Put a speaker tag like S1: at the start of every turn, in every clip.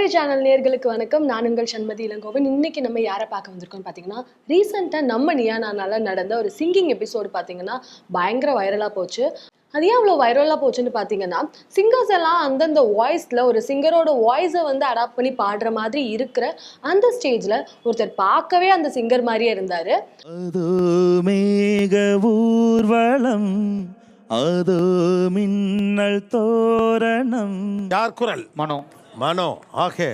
S1: போக்கிரி channel நேர்களுக்கு வணக்கம். நான் உங்கள் சண்மதி இளங்கோவன். இன்னைக்கு நம்ம யாரை பார்க்க வந்திருக்கோம் பார்த்தீங்கன்னா ரீசெண்டாக நம்ம நியானானால நடந்த ஒரு சிங்கிங் எபிசோடு பார்த்தீங்கன்னா பயங்கர வைரலாக போச்சு. அது ஏன் அவ்வளோ வைரலாக போச்சுன்னு பார்த்தீங்கன்னா சிங்கர்ஸ் எல்லாம் அந்தந்த வாய்ஸில் ஒரு சிங்கரோட வாய்ஸை வந்து அடாப்ட் பண்ணி பாடுற மாதிரி இருக்கிற அந்த ஸ்டேஜில் ஒருத்தர் பார்க்கவே அந்த சிங்கர் மாதிரியே இருந்தார்.
S2: ஊர்வலம் அதோ மின்னல் தோரணம்.
S3: யார் குரல்?
S4: மனோ.
S3: மனோ ஓகே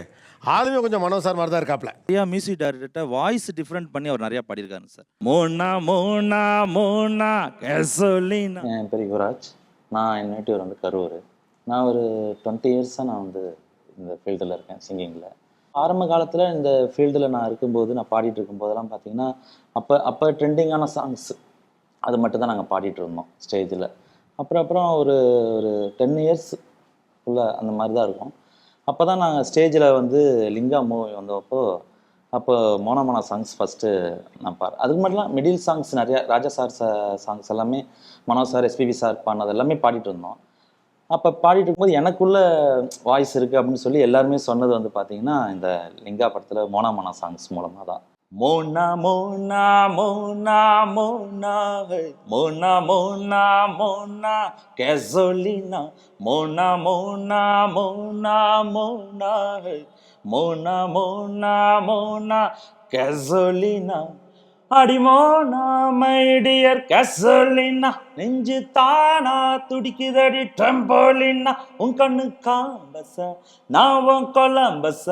S3: ஆளுமே கொஞ்சம் மனோ சார் மாதிரி தான் இருக்காப்ல.
S2: நிறையா மியூசிக் டைரக்டர் வாய்ஸ் டிஃப்ரெண்ட் பண்ணி அவர் நிறையா பாடியிருக்காரு sir. Mona Mona Mona Gasolina.
S5: என் பேர் யுவராஜ். நான் என் நேட்டிவ் வந்து கரூர். நான் ஒரு டுவெண்ட்டி இயர்ஸாக நான் வந்து இந்த ஃபீல்டில் இருக்கேன் சிங்கிங்கில் ஆரம்ப காலத்தில் இந்த ஃபீல்டில் நான் இருக்கும்போது நான் பாடிட்டு இருக்கும்போதெல்லாம் பார்த்தீங்கன்னா அப்போ அப்போ ட்ரெண்டிங்கான சாங்ஸ் அது மட்டும் தான் நாங்கள் பாடிட்டு இருந்தோம் ஸ்டேஜில் அப்புறம் அப்புறம் ஒரு ஒரு டென் இயர்ஸ் உள்ள அந்த மாதிரி தான் இருக்கும். அப்போ தான் நாங்கள் ஸ்டேஜில் வந்து லிங்கா மூவி வந்தப்போ அப்போ மோனமான சாங்ஸ் ஃபஸ்ட்டு நான் பாரு அதுக்கு மட்டும் மிடில் சாங்ஸ் நிறையா ராஜா சார் சாங்ஸ் எல்லாமே மனோ சார் எஸ்பிபி சார் பாடினது எல்லாமே பாடிட்டு இருந்தோம். அப்போ பாடிட்டு இருக்கும்போது எனக்குள்ள வாய்ஸ் இருக்குது அப்படின்னு சொல்லி எல்லாருமே சொன்னது வந்து பார்த்தீங்கன்னா இந்த லிங்கா படத்தில் மோனா சாங்ஸ் மூலமாக தான் Mona Mona Mona Mona hey. Mona Mona Mona Gasolina Mona Mona Mona Mona hey. Mona Mona Mona Gasolina அடிமோனா my dear Gasolina நெஞ்சு தானா துடிக்குதடி ட்ரம்போலினா உன் கண்ணு காம்பஸ நான் உன் கொலம்பஸ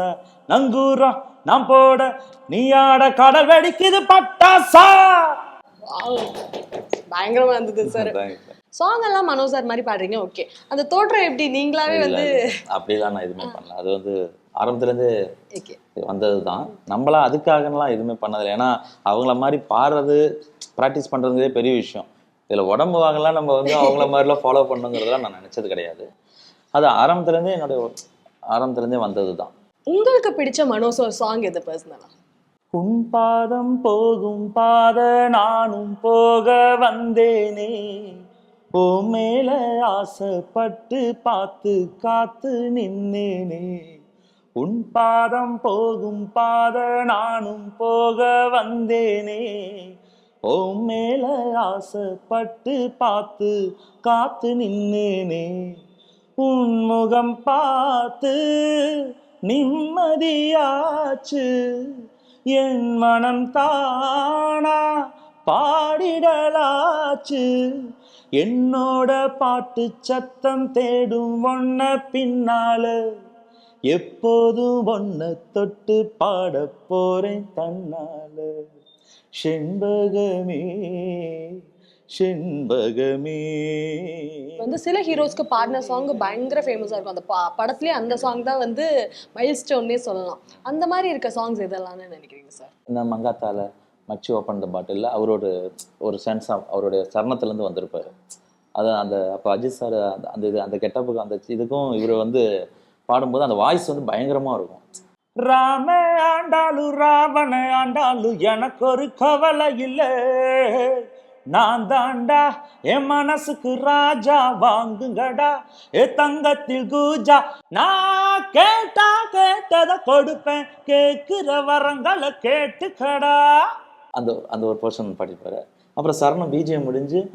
S5: நங்கூரம் நான் போட நீ ஆட கடல் வெடிக்குது பட்டாசா?
S1: பயங்கரமாக இருந்தது சார் சாங் எல்லாம் மனோ சார் மாதிரி பாடுறீங்க ஓகே அந்த தோற்றம் எப்படி? நீங்களாவே வந்து.
S5: அப்படிலாம் நான் எதுவுமே பண்ணல. அது வந்து ஆரம்பத்துலேருந்து
S1: ஓகே
S5: வந்தது தான் நம்மளா அதுக்காகலாம் எதுவுமே பண்ணதில்லை. ஏன்னா அவங்கள மாதிரி பாடுறது ப்ராக்டிஸ் பண்ணுறதே பெரிய விஷயம். இதில் உடம்பு வாங்கலாம் நம்ம வந்து அவங்கள மாதிரிலாம் ஃபாலோ பண்ணுங்கிறதெல்லாம் நான் நினச்சது கிடையாது. அது ஆரம்பத்துலேருந்தே என்னுடைய ஆரம்பத்துலேருந்தே வந்தது தான்
S1: உங்களுக்கு பிடிச்ச மனோ சார் சாங் எது பர்சனலா
S5: உன் பாதம் போகும் பாத நானும் போக வந்தேனே. ஓ மேல ஆசைப்பட்டு பார்த்து காத்து நின்னேனே. உன் பாதம் போகும் பாத நானும் போக வந்தேனே. ஓ மேல ஆசைப்பட்டு பார்த்து காத்து நின்னேனே. உன் முகம் பார்த்து நிம்மதியாச்சு. என் மனம் தானா பாடிடலாச்சு. என்னோட பாட்டு சத்தம் தேடும் ஒன்ன பின்னால. எப்போதும் ஒன்ன தொட்டு பாட போறேன் தன்னால. செண்பகமே செண்பகமே.
S1: வந்து சில ஹீரோஸ்க்கு பாடின சாங் பயங்கர ஃபேமஸாக இருக்கும். அந்த பா- படத்துலயே அந்த சாங் தான் வந்து மைல் ஸ்டோன்னே சொல்லலாம். அந்த மாதிரி இருக்க சாங்ஸ் எதெல்லாம்னு நினைக்கிறீங்க சார்
S5: இந்த மங்காத்தால மச்சி ஓப்பன் த பாட்டில் அவரோட ஒரு சென்ஸ் அவருடைய சரணத்துலேருந்து வந்திருப்பாரு. அது அந்த அப்போ அஜித் சார் அந்த அந்த இது அந்த கெட்டப்புக்கு அந்த இதுக்கும் இவர் வந்து பாடும்போது அந்த வாய்ஸ் வந்து பயங்கரமாக இருக்கும். ராம ஆண்டாலு ராவண ஆண்டாலு எனக்கு ஒரு கவலை இல்லை. நான் தாண்டா என் மனசுக்கு ராஜா வாங்குங்கடா. ஏ தங்கத்தில் கூஜா நான் கேட்டா கேட்டதை கொடுப்பேன். கேட்கிற வரங்களை கேட்டுக்கடா. அந்த அந்த ஒரு பர்சன் படிப்பாரு. அப்புறம் சரணம் பிஜிஎம் முடிஞ்சு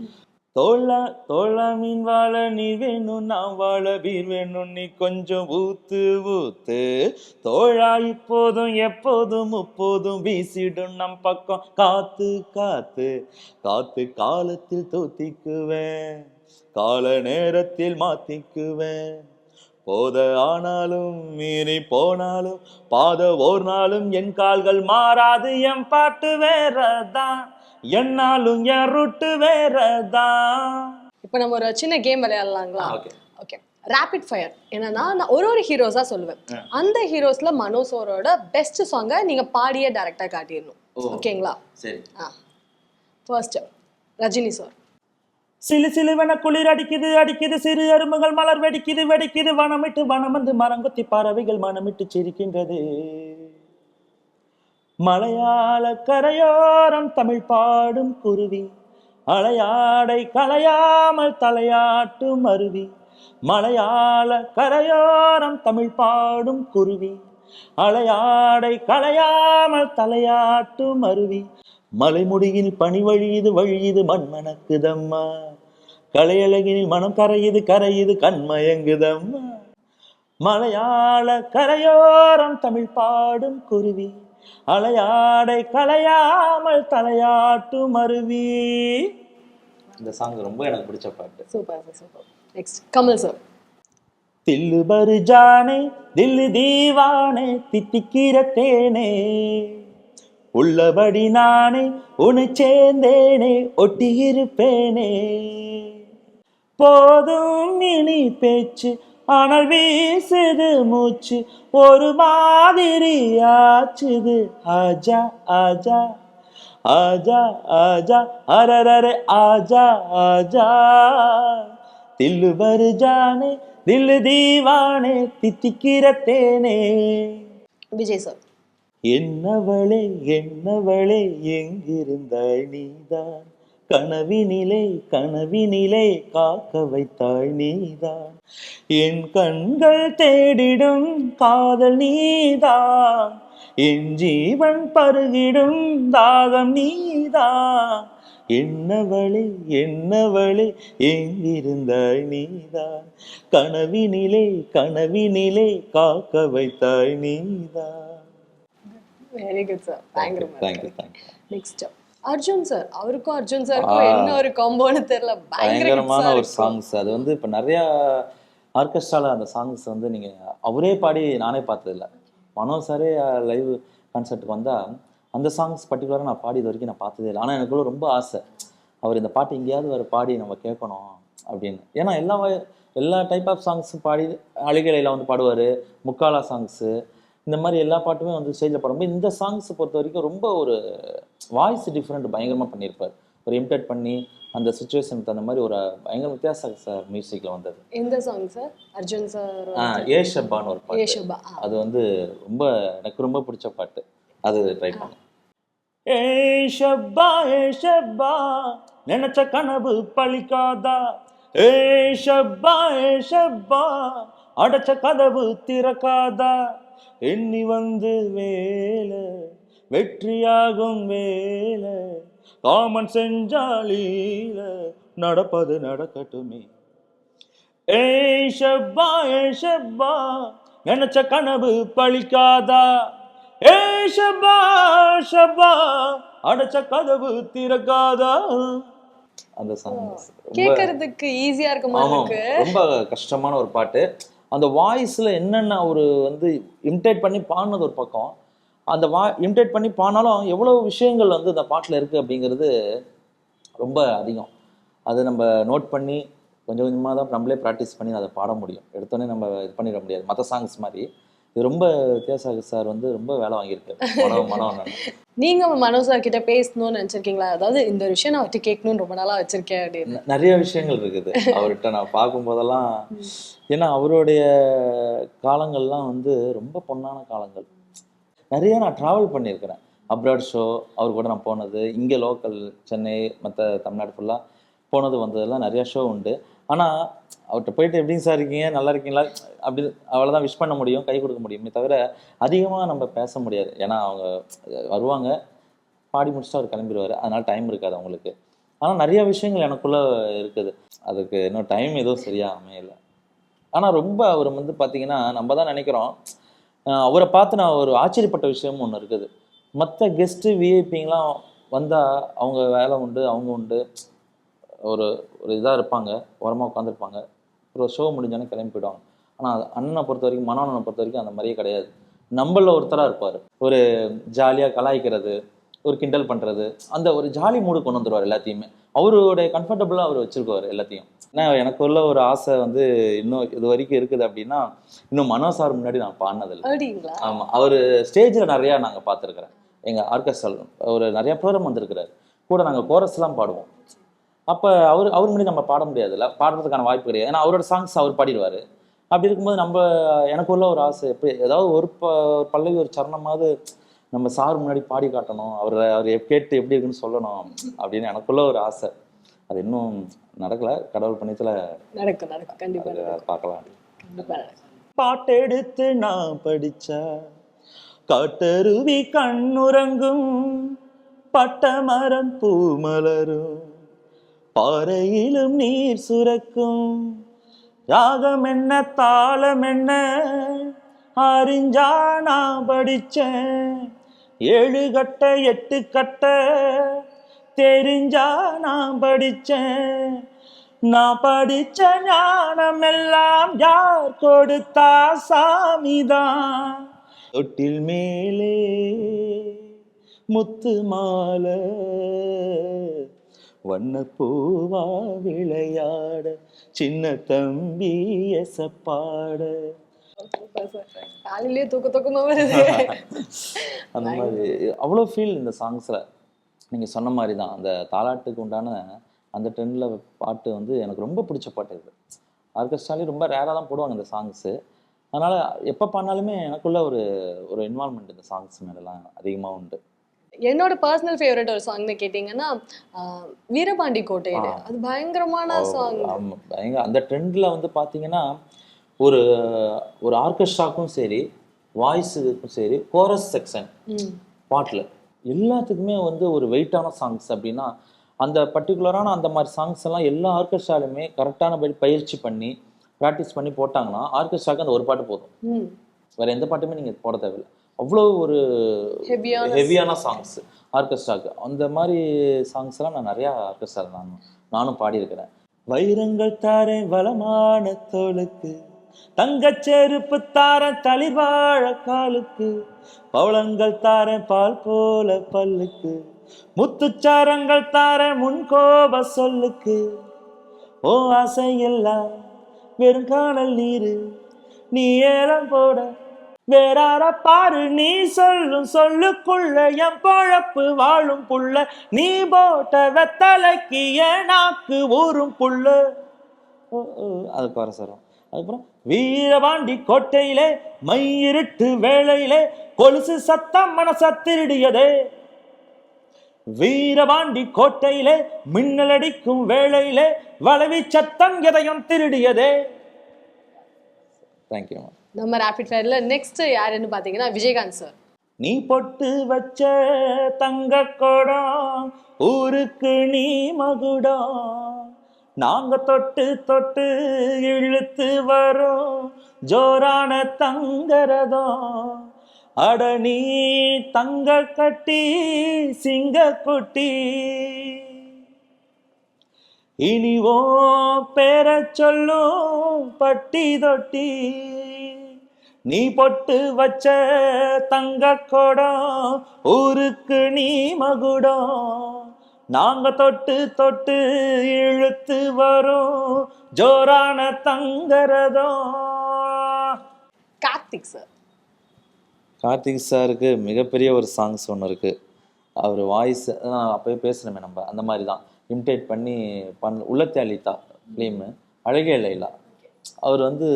S5: தோழா தோழா மீன் வாழ நீ வேணும் நான் வாழ வீர் வேணும். நீ கொஞ்சம் ஊத்து ஊத்து. தோழா இப்போதும் எப்போதும் முப்போதும் வீசிடும் நம் பக்கம். காத்து காத்து காத்து காலத்தில் தூத்திக்குவேன். கால நேரத்தில் மாத்திக்குவேன். போத ஆனாலும் மீறி போனாலும் பாத ஓர் நாளும் என் கால்கள் மாறாது என் பாட்டு வேறதான் என்னாலும் என் ரூட்டு வேறதான்
S1: இப்போ நம்ம ஒரு சின்ன கேம் விளையாடலாங்களா?
S5: ஓகே
S1: ஓகே ரேபிட் ஃபயர் என்னன்னா நான் ஒரு ஒரு ஹீரோஸா சொல்லுவேன். அந்த ஹீரோஸ்ல மனோ சாரோட பெஸ்ட் சாங்கை நீங்க பாடியே டைரக்டா காட்டிடணும். ஓகேங்களா
S5: சரி.
S1: ஆ. ஃபர்ஸ்ட் ரஜினி சார்
S5: சிலு சிலுவென குளிர் அடிக்குது அடிக்குது சிறு அரும்புகள் மலர் வெடிக்குது வெடிக்குது. வனமிட்டு வனமந்து மரங்கொத்தி பறவைகள் மனமிட்டு சிரிக்கின்றது. மலையாள கரையோரம் தமிழ் பாடும் குருவி. அலையாடை களையாமல் தலையாட்டும் அருவி. மலையாள கரையோரம் தமிழ் பாடும் குருவி. அலையாடை களையாமல் தலையாட்டும் அருவி. மலைமுடியில் பனி வழியுது வழியுது மண் மணக்குதம்மா கலையழகினில் மனம் கரையுது கரையுது கண்மயங்குதம்மா. மலையாள கரையோரம் தமிழ் பாடும் குருவி. அலையாடை கலையாமல் தலையாட்டும் அருவி. இந்த சாங் ரொம்ப எனக்கு பிடிச்ச பாட்டு.
S1: Super super next Kamal sir
S5: தில்லு பரு ஜானே தில்லு தீவானே தித்திக்கிற தேனே. உள்ளபடி நானே உன்னை சேர்ந்தேனே ஒட்டியிருப்பேனே. போதும் இனி பேச்சு ஆனால் வீசுது மூச்சு ஒரு மாதிரி ஆச்சுது. ஆஜா ஆஜா ஆஜா ஆஜா அரரரே ஆஜா ஆஜா. தில்லு வருஜானே தில்லு தீவானே தித்திக்கிற தேனே.
S1: விஜய் சார்.
S5: என்னவளே என்னவளே எங்கிருந்தாய் நீதான்? கனவினிலே கனவினிலே காக்க வைத்தாள் நீதான். என் கண்கள் தேடிடும் காதல் நீதான். என் ஜீவன் பருகிடும் தாகம் நீதான். என்னவளே என்னவளே எங்கிருந்தாய் நீதான்? கனவினிலே கனவினிலே காக்க வைத்தாய் நீதான்.
S1: வெரி குட் சார் பயங்கர
S5: thank you thank you
S1: next Arjun sir அவருக்கும் அர்ஜுன் சாருக்கும். என்ன ஒரு காம்போன்னு தெரியல. பயங்கர
S5: பயங்கரமான ஒரு. சாங்ஸ் அது வந்து இப்போ நிறையா ஆர்கெஸ்ட்ரால அந்த சாங்ஸ் வந்து நீங்க அவரே பாடி நானே பார்த்ததில்ல. மனோ சாரே லைவ் கான்சர்ட்டுக்கு வந்தா அந்த சாங்ஸ் பர்டிகுலராக நான் பாடி இது வரைக்கும் நான் பார்த்ததே இல்லை. ஆனால் எனக்குள்ள ரொம்ப ஆசை. அவர் இந்த பாட்டு எங்கேயாவது வேறு பாடி நம்ம கேட்கணும் அப்படின்னு. ஏன்னா எல்லா எல்லா டைப் ஆஃப் சாங்ஸும் பாடி அழுகலையில் வந்து பாடுவார். முக்காலா சாங்ஸு இந்த மாதிரி எல்லா பாட்டுமே வந்து ஸ்டேஜில் பாடும்போது இந்த சாங்ஸ் பொறுத்த வரைக்கும் ரொம்ப ஒரு வாய்ஸ் டிஃப்ரெண்ட் பயங்கரமாக பண்ணியிருப்பார். ஒரு இமிட்டேட் பண்ணி அந்த சுச்சுவேஷனுக்கு தகுந்த மாதிரி ஒரு பயங்கர வித்தியாச சார் மியூசிக்கில் வந்தது.
S1: எந்த சாங் சார் அர்ஜுன் சார்
S5: ஆ ஏ ஷப்பான்னு ஒரு பாட்டு.
S1: ஏஷபா
S5: அது வந்து ரொம்ப எனக்கு ரொம்ப பிடிச்ச பாட்டு. அது ட்ரை பண்ணேன். ஏய் ஷப்பா ஏ ஷப்பா நினைச்ச கனவு பழிக்காதா? ஏய் ஷப்பா ஏ ஷப்பா அடைச்ச கதவு திறக்காதா? எண்ணி வந்து வேலை வெற்றியாகும் வேலை. காமன் செஞ்சாலீல நடப்பது நடக்கட்டுமே. ஏய் ஷப்பா ஏய் ஷப்பா நினைச்ச கனவு பழிக்காதா? ஏய் ஷப்பா ஷப்பா அடைச்ச கதவு திறக்காதா? அந்த சாங் ரொம்ப
S1: கேட்கறதுக்கு ஈஸியா இருக்க மாதிரி
S5: ஆமாம்
S1: இருக்கு
S5: ரொம்ப கஷ்டமான ஒரு பாட்டு. அந்த வாய்ஸில் என்னென்ன ஒரு வந்து இமிட்டேட் பண்ணி பாடினது ஒரு பக்கம். அந்த வா இமிட்டேட் பண்ணி பாடினாலும் எவ்வளோ விஷயங்கள் வந்து அந்த பாட்டில் இருக்குது அப்படிங்கிறது ரொம்ப அதிகம். அதை நம்ம நோட் பண்ணி கொஞ்சம் கொஞ்சமாக தான் நம்மளே ப்ராக்டிஸ் பண்ணி அதை பாட முடியும். எடுத்தோடனே நம்ம இது பண்ணிட முடியாது. மற்ற சாங்ஸ் மாதிரி. இது ரொம்ப வித்யாசாகர் சார். வந்து ரொம்ப வேலை வாங்கியிருக்காரு மனம்
S1: நீங்க மனோ சார் கிட்ட பேசணும்னு நினைச்சிருக்கீங்களா? அதாவது இந்த விஷயம் நான் அவர்கிட்ட கேட்கணும்னு ரொம்ப நாளா வச்சிருக்கேன் அப்படின்னு.
S5: நிறைய விஷயங்கள் இருக்குது. அவர்கிட்ட நான் பார்க்கும்போதெல்லாம் ஏன்னா அவருடைய காலங்கள்லாம் வந்து ரொம்ப பொன்னான காலங்கள். நிறைய நான் ட்ராவல் பண்ணியிருக்கிறேன். அப்ராட் ஷோ அவர் கூட நான் போனது. இங்கே லோக்கல் சென்னை மற்ற தமிழ்நாடு ஃபுல்லாக போனது வந்ததெல்லாம் நிறையா ஷோ உண்டு. ஆனால் அவர்கிட்ட போயிட்டு எப்படிங்க சார் இருக்கீங்க? நல்லா இருக்கீங்களா? அப்படி அவ்வளோதான் விஷ் பண்ண முடியும் கை கொடுக்க முடியுமே தவிர அதிகமாக நம்ம பேச முடியாது. ஏன்னா அவங்க வருவாங்க பாடி முடிச்சுட்டு அவர் கிளம்பிடுவார் அதனால் டைம் இருக்காது அவங்களுக்கு. ஆனால் நிறையா விஷயங்கள் எனக்குள்ளே இருக்குது. அதுக்கு இன்னும் டைம் எதுவும் சரியாக அமையல. ஆனால் ரொம்ப அவர் வந்து பார்த்தீங்கன்னா நம்ம தான் நினைக்கிறோம் அவரை பார்த்து நான் ஒரு ஆச்சரியப்பட்ட விஷயமும் ஒன்று இருக்குது. மற்ற கெஸ்ட்டு விஐபிங்கெலாம் வந்தால் அவங்க வேலை உண்டு அவங்க உண்டு. ஒரு ஒரு இதாக இருப்பாங்க ஓரமாக உட்காந்துருப்பாங்க ஒரு ஷோ முடிஞ்சோன்னே கிளம்பி போயிடுவாங்க. ஆனால் அண்ணனை பொறுத்த வரைக்கும் மனோண்ணனை பொறுத்த வரைக்கும் அந்த மாதிரியே கிடையாது. நம்மள ஒருத்தராக இருப்பார். ஒரு ஜாலியாக கலாய்க்கிறது ஒரு கிண்டல் பண்ணுறது அந்த ஒரு ஜாலி மூடு கொண்டு வந்துருவார் எல்லாத்தையுமே. அவருடைய கம்ஃபர்டபுளாக அவர் வச்சிருக்குவார் எல்லாத்தையும். ஏன்னா எனக்கு உள்ள ஒரு ஆசை வந்து இன்னும் இது வரைக்கும் இருக்குது அப்படின்னா இன்னும் மனோ சார் முன்னாடி நான் பாடினதில்லை. ஆமாம் அவர் ஸ்டேஜில் நிறையா நாங்கள் பார்த்துருக்குறேன். எங்கள் ஆர்கெஸ்ட்ரால் ஒரு நிறைய ப்ரோக்ராம் வந்திருக்கிறாரு. கூட நாங்கள் கோரஸ்லாம் பாடுவோம். அப்போ அவர் அவர் முன்னாடி நம்ம பாட முடியாதுல்ல? பாடுறதுக்கான வாய்ப்பு கிடையாது. ஏன்னா அவரோட சாங்ஸ் அவர் பாடிடுவார். அப்படி இருக்கும்போது நம்ம எனக்கு உள்ள ஒரு ஆசை எப்படி ஏதாவது ஒரு ப ஒரு பல்லவி ஒரு சரணமாவது நம்ம சார் முன்னாடி பாடி காட்டணும். அவர் அவர் கேட்டு எப்படி இருக்குன்னு சொல்லணும் அப்படின்னு எனக்குள்ள ஒரு ஆசை. அது இன்னும் நடக்கல. கடவுள் பண்ணியத்தில்
S1: நடக்கும் நடக்கும். கண்டிப்பா.
S5: பார்க்கலாம். பாட்டெடுத்து நான் படிச்சா காட்டருவி கண்ணுறங்கும் பட்டமரம் பூமலரும் பாறையிலும் நீர் சுரக்கும். ராகம் என்ன தாளம் என்ன? அறிஞ்சா நான் படிச்சேன். ஏழு கட்ட எட்டு கட்ட தெரிஞ்சா நான் படிச்சேன். நான் படிச்ச ஞானம் எல்லாம் யார் கொடுத்தா சாமிதான்? தொட்டில் மேலே முத்து மாலை வண்ணப்பூவா விளையாட சின்ன தம்பி எசப்பாட.
S1: காலையிலேயே தூக்க தூக்கமா வருது.
S5: அந்த மாதிரி. அவ்வளோ ஃபீல் இந்த சாங்ஸில் நீங்கள் சொன்ன மாதிரி தான். அந்த தாலாட்டுக்கு உண்டான அந்த ட்ரெண்டில் பாட்டு வந்து எனக்கு ரொம்ப பிடிச்ச பாட்டு இது. ஆர்கெஸ்ட்ராலே ரொம்ப ரேராக தான் போடுவாங்க இந்த சாங்ஸு அதனால் எப்போ பண்ணாலுமே எனக்குள்ள ஒரு ஒரு இன்வால்மெண்ட் இந்த சாங்ஸ் மேலெலாம் அதிகமாக உண்டு.
S1: என்னோட பர்சனல் ஃபேவரட் ஒரு சாங்னு கேட்டிங்கன்னா வீரபாண்டி கோட்டையில
S5: ஆ.
S1: அது பயங்கரமான சாங்
S5: பயங்கர அந்த ட்ரெண்டில் வந்து பார்த்தீங்கன்னா ஒரு ஒரு ஆர்கெஸ்ட்ராக்கும் சரி வாய்ஸுக்கும் சரி கோரஸ் செக்ஷன் பாட்டில் எல்லாத்துக்குமே வந்து ஒரு வெயிட்டான சாங்ஸ் அப்படின்னா அந்த பர்டிகுலரான அந்த மாதிரி சாங்ஸ் எல்லாம் எல்லா ஆர்கெஸ்ட்ராலுமே கரெக்டான பயிற்சி பண்ணி ப்ராக்டிஸ் பண்ணி போட்டாங்கன்னா ஆர்கெஸ்ட்ராக்கு அந்த ஒரு பாட்டு போதும். வேற எந்த பாட்டுமே நீங்கள் போட தேவையில்லை. அவ்வளோ ஒரு
S1: ஹெவியான
S5: ஹெவியான சாங்ஸ் ஆர்கெஸ்ட்ராக்கு அந்த மாதிரி சாங்ஸ் எல்லாம் நான் நிறையா ஆர்கெஸ்ட்ரா நான் நானும் பாடியிருக்கிறேன். வைரங்கள் தாரேன் வளமான தோளுக்கு தங்கச் செருப்பு தாரேன் தளிர்வாழ காலுக்கு பவளங்கள் தாரேன் பால் போல பல்லுக்கு முத்துச்சாரங்கள் தாரேன் முன்கோப சொல்லுக்கு. ஓ ஆசையெல்லாம் வெறும் காணல் நீரு நீ ஏலம் போட வேறார பாரு நீ சொல்லும் சொல்லுக்குள்ள என் பொழப்பு வாழும் புள்ள. நீ போட்ட வெத்தலைக்கு நாக்கு ஊரும் புள்ள. அது குறை அதுக்கப்புறம் வீரபாண்டி கோட்டையிலே மையிருட்டு வேளையிலே கொலுசு சத்தம் மனச திருடியதே. வீரபாண்டி கோட்டையிலே மின்னல் அடிக்கும் வேளையிலே வளவி சத்தம் எதையும் திருடியதே. தேங்க்யூ
S1: நம்ம ரேபிட் ஃபயர்ல நெக்ஸ்ட் யாருன்னு பாத்தீங்கன்னா விஜயகாந்த் சார்
S5: நீ பொட்டு வச்ச தங்க குடம் ஊருக்கு நீ மகுடம். நாங்க தொட்டு தொட்டு இழுத்து வரோம் ஜோரான தங்கரதம் அட நீ தங்க கட்டி சிங்க குட்டி. இனிவோ பேர சொல்லும் பட்டி தொட்டி. நீ பொட்டு வச்ச தங்க குடம் ஊருக்கு நீ மகுடம். நாங்க தொட்டு தொட்டு இழுத்து வரும் ஜோரான தங்கரதம்.
S1: கார்த்திக் சார்.
S5: கார்த்திக் சாருக்கு மிகப்பெரிய ஒரு சாங்ஸ் ஒன்று இருக்குது அவர் வாய்ஸ் நான் அப்போயே பேசுகிறோமே நம்ம அந்த மாதிரி தான். இமிட்டேட் பண்ணி பண் உள்ளத்தை அளித்தா ஃபிலிமு அழகே லைலா. அவர் வந்து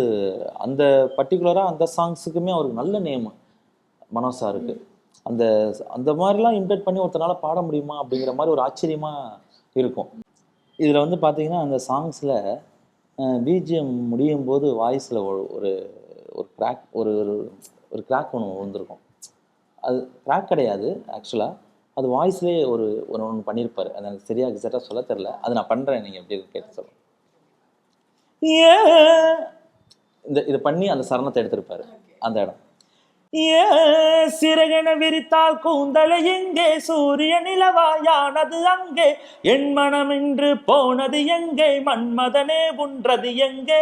S5: அந்த பர்டிகுலராக அந்த சாங்ஸுக்குமே அவருக்கு நல்ல நேம் மனோ சாருக்கு. அந்த அந்த மாதிரிலாம் இமிட்டேட் பண்ணி ஒருத்தனால பாட முடியுமா அப்படிங்கிற மாதிரி ஒரு ஆச்சரியமாக இருக்கும். இதில் வந்து பார்த்தீங்கன்னா அந்த சாங்ஸில் பிஜிஎம் முடியும் போது வாய்ஸில் ஒரு ஒரு ஒரு கிராக் ஒரு ஒரு- ஒரு கிராக் ஒன்று விழுந்திருக்கும் அது கிராக் கிடையாது ஆக்சுவலாக அது வாய்ஸ்லேயே ஒரு ஒன்று ஒன்று பண்ணியிருப்பார் அது எனக்கு சரியாக எக்ஸாக்டாக சொல்ல தெரில அது நான் பண்ணுறேன் நீங்கள் எப்படி கேட்டு சொல்லுங்கள் இந்த இதை பண்ணி அந்த சரணத்தை எடுத்திருப்பாரு. அந்த இடம். சிறகன விரித்தால் கூந்தலை எங்கே? சூரிய நிலவாயானது அங்கே. என் மனமின்று போனது எங்கே? மன்மதனே உன்றது எங்கே?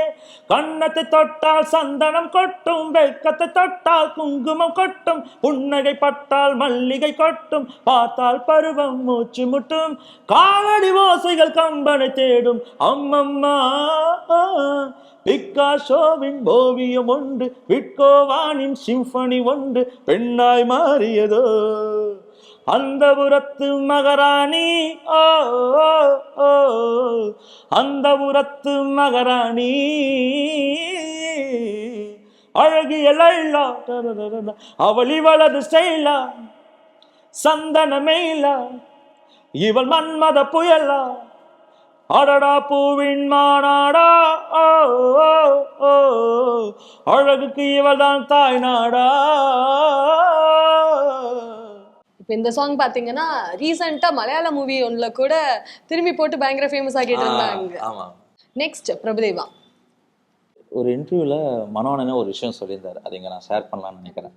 S5: கண்ணத்தை தொட்டால் சந்தனம் கொட்டும் வெக்கத்தை தொட்டால் குங்குமம் கொட்டும் புன்னகை பட்டால் மல்லிகை கொட்டும் பார்த்தால் பருவம் மூச்சு முட்டும் காலடி ஓசைகள் கம்பனை தேடும். அம்மம்மா பிக்காசோவின் ஓவியம் ஒன்று விட்கோவானின் சிம்பனி ஒன்று பெண்ணாய் மாறியதோ. அந்த புறத்து மகாராணி ஓ அந்த புறத்து மகாராணி. அழகிய லைலா டடடடட, அவள் இவளது ஸ்டைலா சந்தனமேலா இவள் மன்மத புயலா. அடடா பூவின் ஓ அழகுக்கு இவள்தான் தாய் நாடா.
S1: இப்போ இந்த சாங் பாத்தீங்கன்னா ரீசெண்டா மலையாள மூவி ஒன்ல கூட திரும்பி போட்டு பயங்கர ஃபேமஸ் ஆகிட்டு இருந்தாங்க.
S5: ஆமா.
S1: நெக்ஸ்ட் பிரபுதேவா.
S5: ஒரு இன்டர்வியூவில் மனோனனே ஒரு விஷயம் சொல்லியிருந்தார். அதை இங்கே நான் ஷேர் பண்ணலாம்னு நினைக்கிறேன்.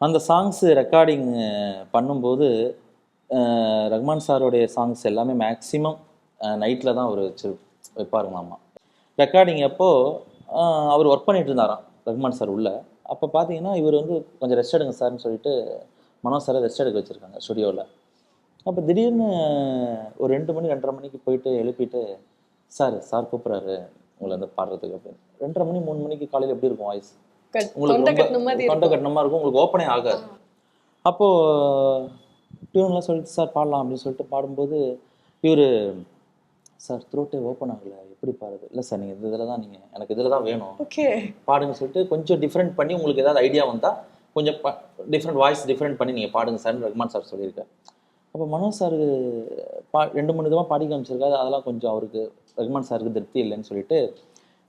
S5: அந்த சாங்ஸ் ரெக்கார்டிங் பண்ணும்போது ரஹ்மான் சாரோடைய சாங்ஸ் எல்லாமே மேக்ஸிமம் நைட்டில் தான் அவர் வச்சு வைப்பாருங்களாமா. ரெக்கார்டிங் அப்போ அஹ், அவர் ஒர்க் பண்ணிட்டு இருந்தாராம் ரஹ்மான் சார் உள்ள. அப்போ பார்த்தீங்கன்னா இவர் வந்து கொஞ்சம் ரெஸ்ட் எடுங்க சார்னு சொல்லிட்டு மனோ சாரை ரெஸ்ட் எடுக்க வச்சுருக்காங்க ஸ்டுடியோவில் அப்போ திடீர்னு ஒரு ரெண்டு மணி ரெண்டரை மணிக்கு போயிட்டு எழுப்பிட்டு சார் சார் கூப்பிட்றாரு உங்களை வந்து பாடுறதுக்கு அப்படின்னு. ரெண்டரை மணி மூணு மணிக்கு காலையில் எப்படி இருக்கும் வாய்ஸ் உங்களுக்கு
S1: தொண்டை
S5: தொண்டை
S1: இருக்கும்.
S5: உங்களுக்கு ஓப்பனே ஆகாது. அப்போ டியூன்லாம் சொல்லிட்டு சார் பாடலாம் அப்படின்னு சொல்லிட்டு பாடும்போது இவர் சார் த்ரோட்டே ஓப்பன் ஆகலை. எப்படி பாடுறது இல்லை சார் நீங்கள் இதில் தான் நீங்கள் எனக்கு இதில் தான் வேணும்.
S1: ஓகே
S5: பாடுங்க சொல்லிட்டு கொஞ்சம் டிஃப்ரெண்ட் பண்ணி உங்களுக்கு ஏதாவது ஐடியா வந்தால் கொஞ்சம் டிஃப்ரெண்ட் வாய்ஸ் டிஃப்ரெண்ட் பண்ணி நீங்கள் பாடுங்க சார்னு ரஹ்மான் சார் சொல்லியிருக்காரு. அப்போ மனோஜ் சாருக்கு பா ரெண்டு மூணு விதமாக பாடி காமிச்சிருக்காரு. அதெல்லாம் கொஞ்சம் அவருக்கு ரஹ்மான் சாருக்கு திருப்தி இல்லைன்னு சொல்லிட்டு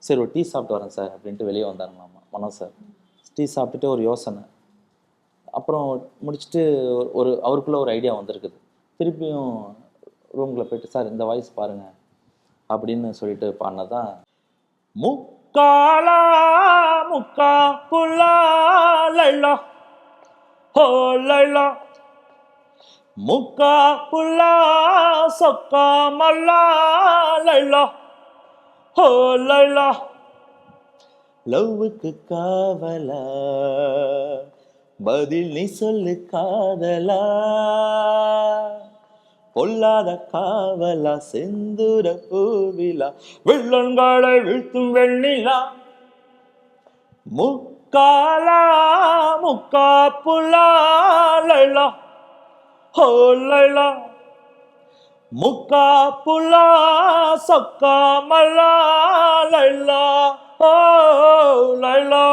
S5: சரி ஒரு டீ சாப்பிட்டு வரேன் சார் அப்படின்ட்டு வெளியே வந்தாருங்களாமா மனோஜ் சார். டீ சாப்பிட்டுட்டு ஒரு யோசனை. அப்புறம் முடிச்சுட்டு ஒரு அவருக்குள்ள ஒரு ஐடியா வந்திருக்குது. திருப்பியும் ரூம்குள்ளே போயிட்டு சார் இந்த வாய்ஸ் பாருங்க. அப்படின்னு சொல்லிட்டு பாடினதான் முக்காலா முக்கா புல்லா லைலா ஹோ லைலா முக்கா புல்லா சொக்கா மல்லா லைலா ஹோ லைலா லவ்வுக்கு காவலா? பதில் நீ சொல்லு காதலா? பொல்லாத காவலா செந்துர பூவிலா வெள்ளங்களை வீழ்த்தும் வெண்ணிலா முக்காலா முக்கா புலா லைலா முக்கா புலா சொக்கா மலா லைலா ஓ லைலா